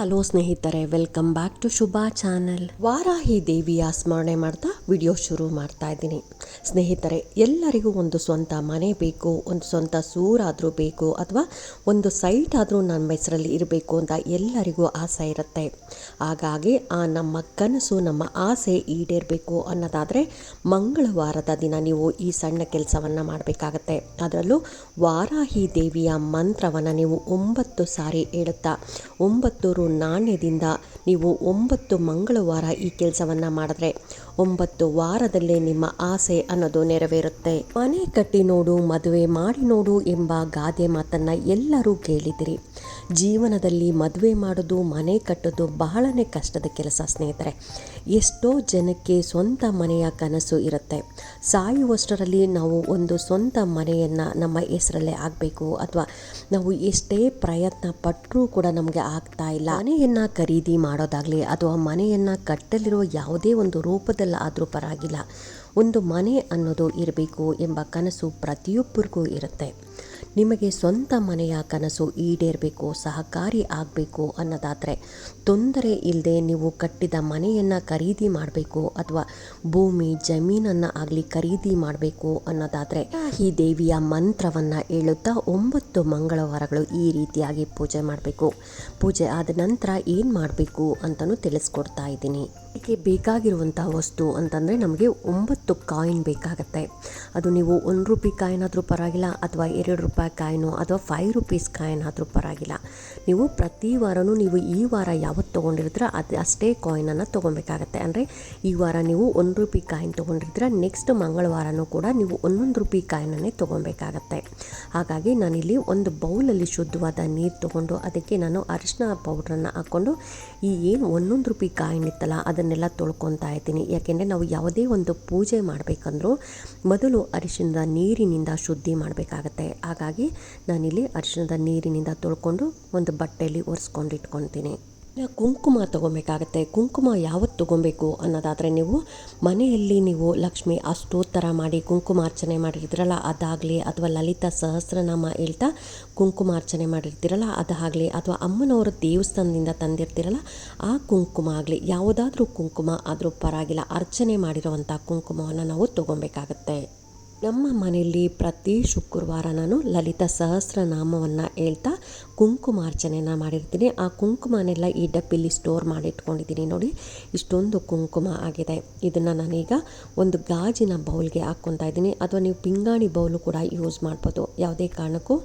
Hello ಸ್ನೇಹಿತರೆ welcome back to Shubha channel Varahi ದೇವಿಯ ಸ್ಮರಣೆ ಮಾಡ್ತಾ ವಿಡಿಯೋ ಶುರು ಮಾಡ್ತಾ ಇದ್ದೀನಿ. ಸ್ನೇಹಿತರೆ, ಎಲ್ಲರಿಗೂ ಒಂದು ಸ್ವಂತ ಮನೆ ಬೇಕು, ಒಂದು ಸ್ವಂತ ಸೂರಾದರೂ ಬೇಕು, ಅಥವಾ ಒಂದು ಸೈಟ್ ಆದರೂ ನಮ್ಮ ಹೆಸರಲ್ಲಿ ಇರಬೇಕು ಅಂತ ಎಲ್ಲರಿಗೂ ಆಸೆ ಇರುತ್ತೆ. ಹಾಗಾಗಿ ಆ ನಮ್ಮ ಕನಸು, ನಮ್ಮ ಆಸೆ ಈಡೇರಬೇಕು ಅನ್ನೋದಾದರೆ ಮಂಗಳವಾರದ ದಿನ ನೀವು ಈ ಸಣ್ಣ ಕೆಲಸವನ್ನು ಮಾಡಬೇಕಾಗತ್ತೆ. ಅದರಲ್ಲೂ ವಾರಾಹಿ ದೇವಿಯ ಮಂತ್ರವನ್ನು ನೀವು ಒಂಬತ್ತು ಸಾರಿ ಹೇಳುತ್ತಾ, ಒಂಬತ್ತು ನಾಣ್ಯದಿಂದ ನೀವು ಒಂಬತ್ತು ಮಂಗಳವಾರ ಈ ಕೆಲಸವನ್ನು ಮಾಡಿದ್ರೆ ಒಂಬತ್ತು ವಾರದಲ್ಲೇ ನಿಮ್ಮ ಆಸೆ ಅನ್ನೋದು ನೆರವೇರುತ್ತೆ. ಮನೆ ಕಟ್ಟಿ ನೋಡು, ಮದುವೆ ಮಾಡಿ ನೋಡು ಎಂಬ ಗಾದೆ ಮಾತನ್ನ ಎಲ್ಲರೂ ಕೇಳಿದಿರಿ. ಜೀವನದಲ್ಲಿ ಮದುವೆ ಮಾಡೋದು, ಮನೆ ಕಟ್ಟೋದು ಬಹಳನೇ ಕಷ್ಟದ ಕೆಲಸ ಸ್ನೇಹಿತರೆ. ಎಷ್ಟೋ ಜನಕ್ಕೆ ಸ್ವಂತ ಮನೆಯ ಕನಸು ಇರುತ್ತೆ. ಸಾಯುವಷ್ಟರಲ್ಲಿ ನಾವು ಒಂದು ಸ್ವಂತ ಮನೆಯನ್ನು ನಮ್ಮ ಹೆಸರಲ್ಲೇ ಆಗಬೇಕು ಅಥವಾ ನಾವು ಎಷ್ಟೇ ಪ್ರಯತ್ನ ಪಟ್ಟರೂ ಕೂಡ ನಮಗೆ ಆಗ್ತಾ ಇಲ್ಲ. ಮನೆಯನ್ನು ಖರೀದಿ ಮಾಡೋದಾಗಲಿ ಅಥವಾ ಮನೆಯನ್ನು ಕಟ್ಟಲಿರುವ ಯಾವುದೇ ಒಂದು ರೂಪದಲ್ಲಾದರೂ ಪರವಾಗಿಲ್ಲ ಒಂದು ಮನೆ ಅನ್ನೋದು ಇರಬೇಕು ಎಂಬ ಕನಸು ಪ್ರತಿಯೊಬ್ಬರಿಗೂ ಇರುತ್ತೆ. ನಿಮಗೆ ಸ್ವಂತ ಮನೆಯ ಕನಸು ಈಡೇರಬೇಕು, ಸಹಕಾರಿ ಆಗಬೇಕು ಅನ್ನೋದಾದರೆ ತೊಂದರೆ ಇಲ್ಲದೆ ನೀವು ಕಟ್ಟಿದ ಮನೆಯನ್ನು ಖರೀದಿ ಮಾಡಬೇಕು ಅಥವಾ ಭೂಮಿ, ಜಮೀನನ್ನು ಆಗಲಿ ಖರೀದಿ ಮಾಡಬೇಕು ಅನ್ನೋದಾದರೆ ಈ ದೇವಿಯ ಮಂತ್ರವನ್ನು ಹೇಳುತ್ತಾ ಒಂಬತ್ತು ಮಂಗಳವಾರಗಳು ಈ ರೀತಿಯಾಗಿ ಪೂಜೆ ಮಾಡಬೇಕು. ಪೂಜೆ ಆದ ನಂತರ ಏನು ಮಾಡಬೇಕು ಅಂತಲೂ ತಿಳಿಸ್ಕೊಡ್ತಾ ಇದ್ದೀನಿ. ಇದಕ್ಕೆ ಬೇಕಾಗಿರುವಂಥ ವಸ್ತು ಅಂತಂದರೆ ನಮಗೆ ಒಂಬತ್ತು ಕಾಯಿನ್ ಬೇಕಾಗತ್ತೆ. ಅದು ನೀವು ಒಂದು ರೂಪಾಯಿ ಕಾಯಿನ್ ಆದರೂ ಪರವಾಗಿಲ್ಲ, ಅಥವಾ ಎರಡು ರೂಪಾಯಿ ಕಾಯಿನು, ಅಥವಾ ಫೈವ್ ರುಪೀಸ್ ಕಾಯಿನ್ ಆದರೂ ಪರವಾಗಿಲ್ಲ. ನೀವು ಪ್ರತಿ ವಾರನೂ ನೀವು ಈ ವಾರ ಯಾವತ್ತು ತೊಗೊಂಡಿರ್ತೀರ, ಅದು ಅಷ್ಟೇ ಕಾಯಿನನ್ನು ತೊಗೊಬೇಕಾಗತ್ತೆ. ಅಂದರೆ ಈ ವಾರ ನೀವು ಒಂದು ರೂಪಾಯಿ ಕಾಯಿನ್ ತೊಗೊಂಡಿರ್ತೀರ ನೆಕ್ಸ್ಟ್ ಮಂಗಳವಾರನೂ ಕೂಡ ನೀವು ಒಂದೊಂದು ರೂಪಾಯಿ ಕಾಯಿನನ್ನೇ ತೊಗೊಬೇಕಾಗತ್ತೆ. ಹಾಗಾಗಿ ನಾನಿಲ್ಲಿ ಒಂದು ಬೌಲಲ್ಲಿ ಶುದ್ಧವಾದ ನೀರು ತೊಗೊಂಡು, ಅದಕ್ಕೆ ನಾನು ಅರಿಶಿನ ಪೌಡ್ರನ್ನು ಹಾಕ್ಕೊಂಡು, ಈ ಏನು ಒಂದೊಂದು ರೂಪಾಯಿ ಕಾಯಿನ್ ಇತ್ತಲ್ಲ ಅದನ್ನೆಲ್ಲ ತೊಳ್ಕೊತಾ ಇದ್ದೀನಿ. ಯಾಕೆಂದರೆ ನಾವು ಯಾವುದೇ ಒಂದು ಪೂಜೆ ಮಾಡಬೇಕಂದ್ರೂ ಮೊದಲು ಅರಿಶಿಣದ ನೀರಿನಿಂದ ಶುದ್ಧಿ ಮಾಡಬೇಕಾಗತ್ತೆ. ಹಾಗಾಗಿ ನಾನಿಲ್ಲಿ ಅರಿಶಿಣದ ನೀರಿನಿಂದ ತೊಳ್ಕೊಂಡು ಒಂದು ಬಟ್ಟೆಯಲ್ಲಿ ಒರೆಸ್ಕೊಂಡು ಇಟ್ಕೊತೀನಿ ಕುಂಕುಮ ತಗೊಬೇಕಾಗತ್ತೆ. ಕುಂಕುಮ ಯಾವತ್ತು ತಗೊಬೇಕು ಅನ್ನೋದಾದರೆ ನೀವು ಮನೆಯಲ್ಲಿ ನೀವು ಲಕ್ಷ್ಮಿ ಅಷ್ಟೋತ್ತರ ಮಾಡಿ ಕುಂಕುಮಾರ್ಚನೆ ಮಾಡಿರ್ತೀರಲ್ಲ, ಅದಾಗಲಿ ಅಥವಾ ಲಲಿತಾ ಸಹಸ್ರನಾಮ ಹೇಳ್ತಾ ಕುಂಕುಮಾರ್ಚನೆ ಮಾಡಿರ್ತೀರಲ್ಲ, ಅದಾಗಲಿ ಅಥವಾ ಅಮ್ಮನವರ ದೇವಸ್ಥಾನದಿಂದ ತಂದಿರ್ತೀರಲ್ಲ, ಆ ಕುಂಕುಮ ಆಗಲಿ, ಯಾವುದಾದ್ರೂ ಕುಂಕುಮ ಆದರೂ ಪರವಾಗಿಲ್ಲ, ಅರ್ಚನೆ ಮಾಡಿರುವಂಥ ಕುಂಕುಮವನ್ನು ನಾವು ತೊಗೊಬೇಕಾಗತ್ತೆ. ನಮ್ಮ ಮನೆಯಲ್ಲಿ ಪ್ರತಿ ಶುಕ್ರವಾರ ನಾನು ಲಲಿತ ಸಹಸ್ರನಾಮವನ್ನು ಹೇಳ್ತಾ ಕುಂಕುಮಾರ್ಚನೆಯನ್ನು ಮಾಡಿರ್ತೀನಿ. ಆ ಕುಂಕುಮನೆಲ್ಲ ಈ ಡಬ್ಬಿಲಿ ಸ್ಟೋರ್ ಮಾಡಿಟ್ಕೊಂಡಿದ್ದೀನಿ ನೋಡಿ. ಇಷ್ಟೊಂದು ಕುಂಕುಮ ಆಗಿದೆ. ಇದನ್ನು ನಾನೀಗ ಒಂದು ಗಾಜಿನ ಬೌಲ್ಗೆ ಹಾಕ್ಕೊತಾ ಇದ್ದೀನಿ. ಅಥವಾ ನೀವು ಪಿಂಗಾಣಿ ಬೌಲು ಕೂಡ ಯೂಸ್ ಮಾಡ್ಬೋದು. ಯಾವುದೇ ಕಾರಣಕ್ಕೂ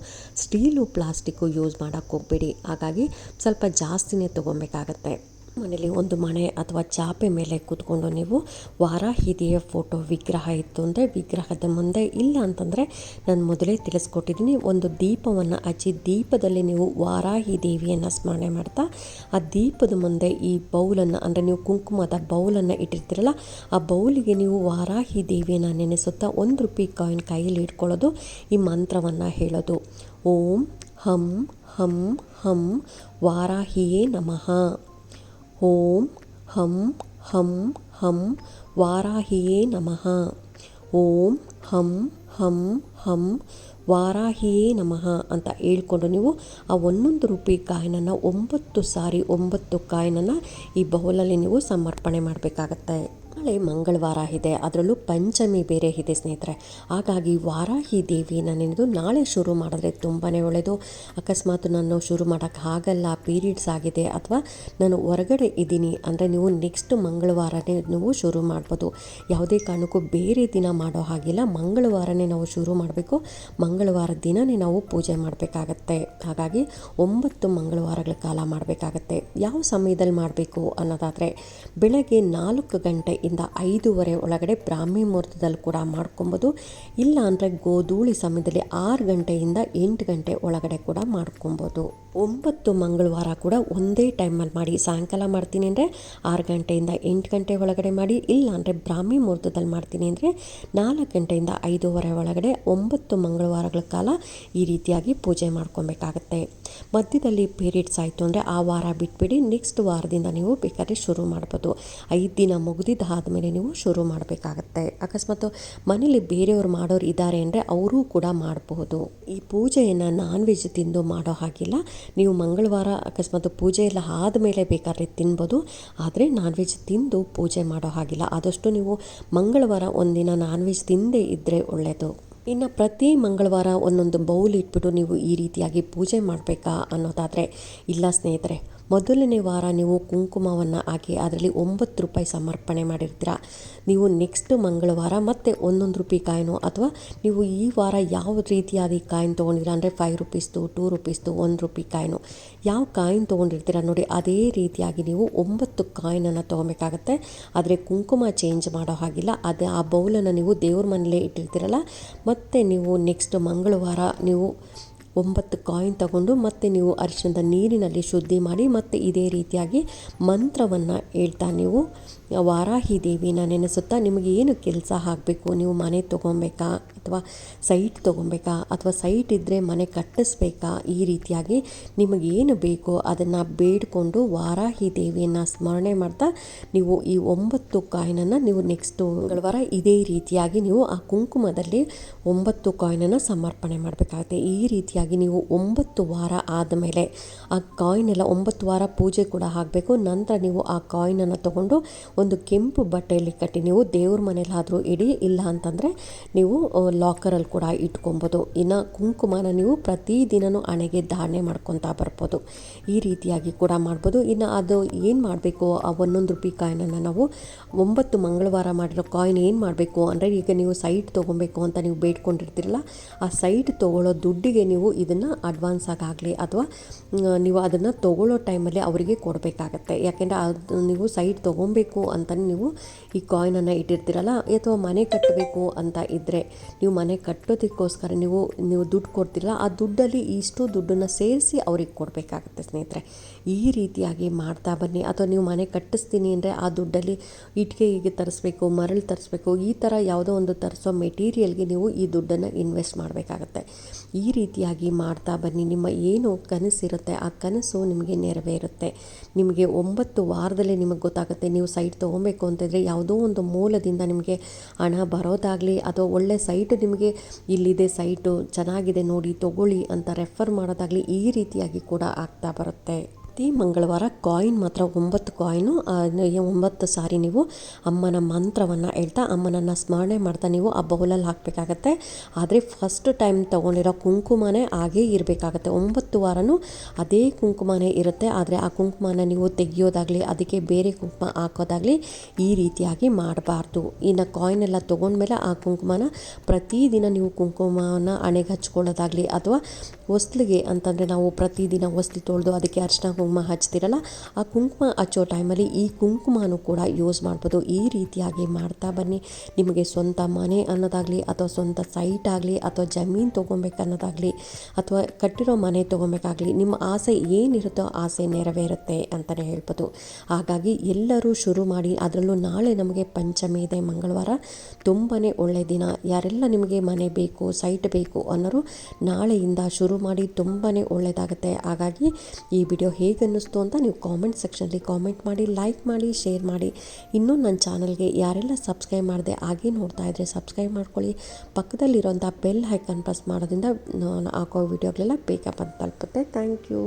ಸ್ಟೀಲು ಪ್ಲಾಸ್ಟಿಕ್ಕು ಯೂಸ್ ಮಾಡೋಕ್ಕೆ ಹೋಗಬೇಡಿ. ಹಾಗಾಗಿ ಸ್ವಲ್ಪ ಜಾಸ್ತಿನೇ ತೊಗೊಬೇಕಾಗತ್ತೆ ಮನೇಲಿ ಒಂದು ಮನೆ ಅಥವಾ ಚಾಪೆ ಮೇಲೆ ಕೂತ್ಕೊಂಡು ನೀವು ವಾರಾಹಿದಿಯ ಫೋಟೋ ವಿಗ್ರಹ ಇತ್ತು ಅಂದರೆ ವಿಗ್ರಹದ ಮುಂದೆ ಇಲ್ಲ ಅಂತಂದರೆ ನಾನು ಮೊದಲೇ ತಿಳಿಸ್ಕೊಟ್ಟಿದ್ದೀನಿ. ಒಂದು ದೀಪವನ್ನು ಹಚ್ಚಿ ದೀಪದಲ್ಲಿ ನೀವು ವಾರಾಹಿ ದೇವಿಯನ್ನು ಸ್ಮರಣೆ ಮಾಡ್ತಾ, ಆ ದೀಪದ ಮುಂದೆ ಈ ಬೌಲನ್ನು ಅಂದರೆ ನೀವು ಕುಂಕುಮದ ಬೌಲನ್ನು ಇಟ್ಟಿರ್ತೀರಲ್ಲ, ಆ ಬೌಲಿಗೆ ನೀವು ವಾರಾಹಿ ದೇವಿಯನ್ನು ನೆನೆಸುತ್ತಾ ಒಂದು ರೂಪಾಯಿ ಕಾಯಿನ್ ಕೈಯಲ್ಲಿ ಇಟ್ಕೊಳ್ಳೋದು, ಈ ಮಂತ್ರವನ್ನು ಹೇಳೋದು. ಓಂ ಹಂ ಹಂ ಹಂ ವಾರಾಹಿಯೇ ನಮಃ. ಓಂ ಹಂ ಹಂ ಹಂ ವಾರಾಹಿಯೇ ನಮಃ. ಓಂ ಹಂ ಹಂ ಹಂ ವಾರಾಹಿಯೇ ನಮಃ ಅಂತ ಹೇಳ್ಕೊಂಡು ನೀವು ಆ ಒಂದೊಂದು ರೂಪಾಯಿ ಕಾಯಿನನ್ನು ಒಂಬತ್ತು ಸಾರಿ ಒಂಬತ್ತು ಕಾಯಿನನ್ನು ಈ ಬೌಲಲ್ಲಿ ನೀವು ಸಮರ್ಪಣೆ ಮಾಡಬೇಕಾಗತ್ತೆ. ನಾಳೆ ಮಂಗಳವಾರ ಇದೆ, ಅದರಲ್ಲೂ ಪಂಚಮಿ ಬೇರೆ ಇದೆ ಸ್ನೇಹಿತರೆ. ಹಾಗಾಗಿ ವಾರಾಹಿ ದೇವಿನ ನೆನೆದು ನಾಳೆ ಶುರು ಮಾಡಿದ್ರೆ ತುಂಬಾ ಒಳ್ಳೆಯದು ಅಕಸ್ಮಾತ್ ನಾನು ಶುರು ಮಾಡೋಕ್ಕೆ ಆಗಲ್ಲ, ಪೀರಿಯಡ್ಸ್ ಆಗಿದೆ ಅಥವಾ ನಾನು ಹೊರಗಡೆ ಇದ್ದೀನಿ ಅಂದರೆ ನೀವು ನೆಕ್ಸ್ಟ್ ಮಂಗಳವಾರನೇ ನೀವು ಶುರು ಮಾಡ್ಬೋದು. ಯಾವುದೇ ಕಾರಣಕ್ಕೂ ಬೇರೆ ದಿನ ಮಾಡೋ ಹಾಗಿಲ್ಲ. ಮಂಗಳವಾರನೇ ನಾವು ಶುರು ಮಾಡಬೇಕು. ಮಂಗಳವಾರ ದಿನವೇ ನಾವು ಪೂಜೆ ಮಾಡಬೇಕಾಗತ್ತೆ. ಹಾಗಾಗಿ ಒಂಬತ್ತು ಮಂಗಳವಾರಗಳ ಕಾಲ ಮಾಡಬೇಕಾಗತ್ತೆ. ಯಾವ ಸಮಯದಲ್ಲಿ ಮಾಡಬೇಕು ಅನ್ನೋದಾದರೆ ಬೆಳಗ್ಗೆ ನಾಲ್ಕು ಗಂಟೆ ಇಂದ ಐದೂವರೆ ಒಳಗಡೆ ಬ್ರಾಹ್ಮಿ ಮುಹೂರ್ತದಲ್ಲಿ ಕೂಡ ಮಾಡ್ಕೊಬೋದು. ಇಲ್ಲ ಅಂದರೆ ಗೋಧೂಳಿ ಸಮಯದಲ್ಲಿ ಆರು ಗಂಟೆಯಿಂದ ಎಂಟು ಗಂಟೆ ಒಳಗಡೆ ಕೂಡ ಮಾಡ್ಕೊಬೋದು. ಒಂಬತ್ತು ಮಂಗಳವಾರ ಕೂಡ ಒಂದೇ ಟೈಮಲ್ಲಿ ಮಾಡಿ, ಸಾಯಂಕಾಲ ಮಾಡ್ತೀನಿ ಅಂದರೆ ಆರು ಗಂಟೆಯಿಂದ ಎಂಟು ಗಂಟೆ ಒಳಗಡೆ ಮಾಡಿ, ಇಲ್ಲ ಅಂದರೆ ಬ್ರಾಹ್ಮಿ ಮುಹೂರ್ತದಲ್ಲಿ ಮಾಡ್ತೀನಿ ಅಂದರೆ ನಾಲ್ಕು ಗಂಟೆಯಿಂದ ಐದೂವರೆ ಒಳಗಡೆ ಒಂಬತ್ತು ಮಂಗಳವಾರಗಳ ಕಾಲ ಈ ರೀತಿಯಾಗಿ ಪೂಜೆ ಮಾಡ್ಕೊಬೇಕಾಗತ್ತೆ. ಮಧ್ಯದಲ್ಲಿ ಪೀರಿಯಡ್ಸ್ ಆಯಿತು ಅಂದರೆ ಆ ವಾರ ಬಿಟ್ಬಿಡಿ, ನೆಕ್ಸ್ಟ್ ವಾರದಿಂದ ನೀವು ಬೇಕಾದ್ರೆ ಶುರು ಮಾಡ್ಬೋದು. ಐದು ದಿನ ಮುಗಿದಿದ್ದ ಆದಮೇಲೆ ನೀವು ಶುರು ಮಾಡಬೇಕಾಗತ್ತೆ. ಅಕಸ್ಮಾತ್ ಮನೇಲಿ ಬೇರೆಯವ್ರು ಮಾಡೋರು ಇದ್ದಾರೆ ಅಂದರೆ ಅವರೂ ಕೂಡ ಮಾಡಬಹುದು. ಈ ಪೂಜೆಯನ್ನು ನಾನ್ ವೆಜ್ ತಿಂದು ಮಾಡೋ ಹಾಗಿಲ್ಲ. ನೀವು ಮಂಗಳವಾರ ಅಕಸ್ಮಾತ್ ಪೂಜೆ ಎಲ್ಲ ಆದಮೇಲೆ ಬೇಕಾದ್ರೆ ತಿನ್ಬೋದು. ಆದರೆ ನಾನ್ ವೆಜ್ ತಿಂದು ಪೂಜೆ ಮಾಡೋ ಹಾಗಿಲ್ಲ. ಆದಷ್ಟು ನೀವು ಮಂಗಳವಾರ ಒಂದಿನ ನಾನ್ ವೆಜ್ ತಿಂದೇ ಇದ್ದರೆ ಒಳ್ಳೆಯದು ಇನ್ನು ಪ್ರತಿ ಮಂಗಳವಾರ ಒಂದೊಂದು ಬೌಲ್ ಇಟ್ಬಿಟ್ಟು ನೀವು ಈ ರೀತಿಯಾಗಿ ಪೂಜೆ ಮಾಡಬೇಕಾ ಅನ್ನೋದಾದರೆ ಇಲ್ಲ ಸ್ನೇಹಿತರೆ. ಮೊದಲನೇ ವಾರ ನೀವು ಕುಂಕುಮವನ್ನು ಹಾಕಿ ಅದರಲ್ಲಿ ಒಂಬತ್ತು ರೂಪಾಯಿ ಸಮರ್ಪಣೆ ಮಾಡಿರ್ತೀರ. ನೀವು ನೆಕ್ಸ್ಟ್ ಮಂಗಳವಾರ ಮತ್ತೆ ಒಂದೊಂದು ರೂಪಾಯಿ ಕಾಯಿನು ಅಥವಾ ನೀವು ಈ ವಾರ ಯಾವ ರೀತಿಯಾದ ಈ ಕಾಯಿನ್ ತೊಗೊಂಡಿರ ಅಂದರೆ ಫೈವ್ ರುಪೀಸ್ದು ಟೂ ರುಪೀಸ್ದು ಒಂದು ರೂಪಾಯಿ ಕಾಯಿನು. ಯಾವ ಕಾಯಿನ್ ತೊಗೊಂಡಿರ್ತೀರ ನೋಡಿ, ಅದೇ ರೀತಿಯಾಗಿ ನೀವು ಒಂಬತ್ತು ಕಾಯಿನನ್ನು ತೊಗೊಬೇಕಾಗತ್ತೆ. ಆದರೆ ಕುಂಕುಮ ಚೇಂಜ್ ಮಾಡೋ ಹಾಗಿಲ್ಲ. ಅದೇ ಆ ಬೌಲನ್ನು ನೀವು ದೇವ್ರ ಮನೇಲೇ ಇಟ್ಟಿರ್ತೀರಲ್ಲ. ಮತ್ತು ನೀವು ನೆಕ್ಸ್ಟ್ ಮಂಗಳವಾರ ನೀವು ಒಂಬತ್ತು ಕಾಯಿನ್ ತಗೊಂಡು ಮತ್ತೆ ನೀವು ಅರಿಶಿಣದ ನೀರಿನಲ್ಲಿ ಶುದ್ಧಿ ಮಾಡಿ ಮತ್ತೆ ಇದೇ ರೀತಿಯಾಗಿ ಮಂತ್ರವನ್ನು ಹೇಳ್ತಾ ನೀವು. ವಾರಾಹಿ ದೇವಿನ ನೆನೆಸುತ್ತಾ ನಿಮಗೆ ಏನು ಕೆಲಸ ಆಗಬೇಕು? ನೀವು ಮನೆ ತೊಗೊಬೇಕಾ? ಅಥವಾ ಸೈಟ್ ತೊಗೊಬೇಕಾ ಅಥವಾ ಸೈಟ್ ಇದ್ದರೆ ಮನೆ ಕಟ್ಟಿಸ್ಬೇಕಾ ಈ ರೀತಿಯಾಗಿ ನಿಮಗೇನು ಬೇಕೋ ಅದನ್ನು ಬೇಡಿಕೊಂಡು ವಾರಾಹಿ ದೇವಿಯನ್ನು ಸ್ಮರಣೆ ಮಾಡ್ತಾ ನೀವು ಈ ಒಂಬತ್ತು ಕಾಯಿನನ್ನು ನೀವು ನೆಕ್ಸ್ಟ್ ಮಂಗಳವಾರ ಇದೇ ರೀತಿಯಾಗಿ ನೀವು ಆ ಕುಂಕುಮದಲ್ಲಿ ಒಂಬತ್ತು ಕಾಯಿನನ್ನು ಸಮರ್ಪಣೆ ಮಾಡಬೇಕಾಗುತ್ತೆ. ಈ ರೀತಿಯಾಗಿ ನೀವು ಒಂಬತ್ತು ವಾರ ಆದಮೇಲೆ ಆ ಕಾಯಿನ್ ಎಲ್ಲ ಒಂಬತ್ತು ವಾರ ಪೂಜೆ ಕೂಡ ಆಗಬೇಕು ನಂತರ ನೀವು ಆ ಕಾಯಿನನ್ನು ತಗೊಂಡು ಒಂದು ಕೆಂಪು ಬಟ್ಟೆಯಲ್ಲಿ ಕಟ್ಟಿ ನೀವು ದೇವ್ರ ಮನೇಲಾದರೂ ಇಡಿ, ಇಲ್ಲ ಅಂತಂದರೆ ನೀವು ಲಾಕರಲ್ಲಿ ಕೂಡ ಇಟ್ಕೊಬೋದು. ಇನ್ನು ಕುಂಕುಮನ ನೀವು ಪ್ರತಿದಿನವೂ ಹಣೆಗೆ ಧಾರಣೆ ಮಾಡ್ಕೊತಾ ಬರ್ಬೋದು. ಈ ರೀತಿಯಾಗಿ ಕೂಡ ಮಾಡ್ಬೋದು. ಇನ್ನು ಅದು ಏನು ಮಾಡಬೇಕು? ಆ ಒಂದೊಂದು ರೂಪಾಯಿ ಕಾಯಿನನ್ನು ನಾವು ಒಂಬತ್ತು ಮಂಗಳವಾರ ಮಾಡಿರೋ ಕಾಯಿನ್ ಏನು ಮಾಡಬೇಕು? ಅಂದರೆ ಈಗ ನೀವು ಸೈಟ್ ತೊಗೊಬೇಕು ಅಂತ ನೀವು ಬೇಡ್ಕೊಂಡಿರ್ತೀರಲ್ಲ, ಆ ಸೈಟ್ ತೊಗೊಳ್ಳೋ ದುಡ್ಡಿಗೆ ನೀವು ಇದನ್ನು ಅಡ್ವಾನ್ಸ್ ಆಗಾಗಲಿ ಅಥವಾ ನೀವು ಅದನ್ನು ತೊಗೊಳ್ಳೋ ಟೈಮಲ್ಲಿ ಅವರಿಗೆ ಕೊಡಬೇಕಾಗತ್ತೆ. ಯಾಕೆಂದರೆ ಅದು ನೀವು ಸೈಟ್ ತೊಗೊಬೇಕು ಅಂತ ನೀವು ಈ ಕಾಯಿನನ್ನು ಇಟ್ಟಿರ್ತೀರಲ್ಲ, ಅಥವಾ ಮನೆ ಕಟ್ಟಬೇಕು ಅಂತ ಇದ್ದರೆ ನೀವು ಮನೆ ಕಟ್ಟೋದಕ್ಕೋಸ್ಕರ ನೀವು ನೀವು ದುಡ್ಡು ಕೊಡ್ತಿರಲ್ಲ ಆ ದುಡ್ಡಲ್ಲಿ ಇಷ್ಟು ದುಡ್ಡನ್ನು ಸೇರಿಸಿ ಅವ್ರಿಗೆ ಕೊಡಬೇಕಾಗುತ್ತೆ ಸ್ನೇಹಿತರೆ. ಈ ರೀತಿಯಾಗಿ ಮಾಡ್ತಾ ಬನ್ನಿ. ಅಥವಾ ನೀವು ಮನೆ ಕಟ್ಟಿಸ್ತೀನಿ ಅಂದರೆ ಆ ದುಡ್ಡಲ್ಲಿ ಇಟ್ಟಿಗೆ ಹೀಗೆ ತರಿಸ್ಬೇಕು, ಮರಳು ತರಿಸ್ಬೇಕು, ಈ ಥರ ಯಾವುದೋ ಒಂದು ತರಿಸೋ ಮೆಟೀರಿಯಲ್ಗೆ ನೀವು ಈ ದುಡ್ಡನ್ನು ಇನ್ವೆಸ್ಟ್ ಮಾಡಬೇಕಾಗತ್ತೆ. ಈ ರೀತಿಯಾಗಿ ಮಾಡ್ತಾ ಬನ್ನಿ. ನಿಮ್ಮ ಏನು ಕನಸಿರುತ್ತೆ, ಆ ಕನಸು ನಿಮಗೆ ನೆರವೇರುತ್ತೆ. ನಿಮಗೆ ಒಂಬತ್ತು ವಾರದಲ್ಲಿ ನಿಮಗೆ ಗೊತ್ತಾಗುತ್ತೆ, ನೀವು ಸೈಟ್ ತೊಗೊಬೇಕು ಅಂತಂದರೆ ಯಾವುದೋ ಒಂದು ಮೂಲದಿಂದ ನಿಮಗೆ ಹಣ ಬರೋದಾಗಲಿ, ಅಥವಾ ಒಳ್ಳೆ ಸೈಟ್ ನಿಮಗೆ ಇಲ್ಲಿದೆ ಸೈಟು ಚೆನ್ನಾಗಿದೆ ನೋಡಿ ತಗೊಳ್ಳಿ ಅಂತ ರೆಫರ್ ಮಾಡೋದಾಗಲಿ ಈ ರೀತಿಯಾಗಿ ಕೂಡ ಆಗ್ತಾ ಬರುತ್ತೆ. ಪ್ರತಿ ಮಂಗಳವಾರ ಕಾಯಿನ್ ಮಾತ್ರ ಒಂಬತ್ತು ಕಾಯಿನು ಒಂಬತ್ತು ಸಾರಿ ನೀವು ಅಮ್ಮನ ಮಂತ್ರವನ್ನು ಹೇಳ್ತಾ, ಅಮ್ಮನನ್ನು ಸ್ಮರಣೆ ಮಾಡ್ತಾ ನೀವು ಆ ಬೌಲಲ್ಲಿ ಹಾಕಬೇಕಾಗತ್ತೆ. ಆದರೆ ಫಸ್ಟ್ ಟೈಮ್ ತೊಗೊಂಡಿರೋ ಕುಂಕುಮನೇ ಹಾಗೇ ಇರಬೇಕಾಗತ್ತೆ. ಒಂಬತ್ತು ವಾರನೂ ಅದೇ ಕುಂಕುಮನೇ ಇರುತ್ತೆ. ಆದರೆ ಆ ಕುಂಕುಮನ ನೀವು ತೆಗೆಯೋದಾಗಲಿ, ಅದಕ್ಕೆ ಬೇರೆ ಕುಂಕುಮ ಹಾಕೋದಾಗಲಿ ಈ ರೀತಿಯಾಗಿ ಮಾಡಬಾರ್ದು. ಇನ್ನು ಕಾಯಿನ್ ಎಲ್ಲ ತೊಗೊಂಡ್ಮೇಲೆ ಆ ಕುಂಕುಮನ ಪ್ರತಿದಿನ ನೀವು ಕುಂಕುಮನ ಹಣೆಗೆ ಹಚ್ಕೊಳ್ಳೋದಾಗಲಿ ಅಥವಾ ಹೊಸ್ಲಿಗೆ ಅಂತಂದರೆ ನಾವು ಪ್ರತಿದಿನ ಹೊಸ್ಲಿ ತೊಳೆದು ಅದಕ್ಕೆ ಅರ್ಶಿನ ಕುಂಕುಮ ಹಚ್ತಿರಲ್ಲ, ಆ ಕುಂಕುಮ ಹಚ್ಚೋ ಟೈಮಲ್ಲಿ ಈ ಕುಂಕುಮನೂ ಕೂಡ ಯೂಸ್ ಮಾಡ್ಬೋದು. ಈ ರೀತಿಯಾಗಿ ಮಾಡ್ತಾ ಬನ್ನಿ. ನಿಮಗೆ ಸ್ವಂತ ಮನೆ ಅನ್ನೋದಾಗಲಿ, ಅಥವಾ ಸ್ವಂತ ಸೈಟ್ ಆಗಲಿ, ಅಥವಾ ಜಮೀನು ತೊಗೊಬೇಕನ್ನೋದಾಗಲಿ, ಅಥವಾ ಕಟ್ಟಿರೋ ಮನೆ ತೊಗೊಬೇಕಾಗಲಿ, ನಿಮ್ಮ ಆಸೆ ಏನಿರುತ್ತೋ ಆಸೆ ನೆರವೇರುತ್ತೆ ಅಂತಲೇ ಹೇಳ್ಬೋದು. ಹಾಗಾಗಿ ಎಲ್ಲರೂ ಶುರು ಮಾಡಿ, ಅದರಲ್ಲೂ ನಾಳೆ ನಮಗೆ ಪಂಚಮಿ ಇದೆ, ಮಂಗಳವಾರ ತುಂಬಾ ಒಳ್ಳೆಯ ದಿನ. ಯಾರೆಲ್ಲ ನಿಮಗೆ ಮನೆ ಬೇಕು ಸೈಟ್ ಬೇಕು ಅನ್ನೋರು ನಾಳೆಯಿಂದ ಶುರು ಮಾಡಿ ತುಂಬಾ ಒಳ್ಳೆಯದಾಗುತ್ತೆ ಹಾಗಾಗಿ ಈ ವಿಡಿಯೋ ಹೇಗೆ ಅನ್ನಿಸ್ತು ಅಂತ ನೀವು ಕಾಮೆಂಟ್ ಸೆಕ್ಷನಲ್ಲಿ ಕಾಮೆಂಟ್ ಮಾಡಿ ಲೈಕ್ ಮಾಡಿ ಶೇರ್ ಮಾಡಿ. ಇನ್ನೂ ನನ್ನ ಚಾನಲ್ಗೆ ಯಾರೆಲ್ಲ ಸಬ್ಸ್ಕ್ರೈಬ್ ಮಾಡಿದೆ ಹಾಗೆ ನೋಡ್ತಾ ಇದ್ದರೆ ಸಬ್ಸ್ಕ್ರೈಬ್ ಮಾಡ್ಕೊಳ್ಳಿ. ಪಕ್ಕದಲ್ಲಿರೋಂಥ ಬೆಲ್ ಹೈಕನ್ ಪ್ರೆಸ್ ಮಾಡೋದ್ರಿಂದ ನಾನು ಹಾಕೋ ವೀಡಿಯೋಗಳೆಲ್ಲ ಬೇಗ ಬಂದು ತಲುಪುತ್ತೆ. Thank you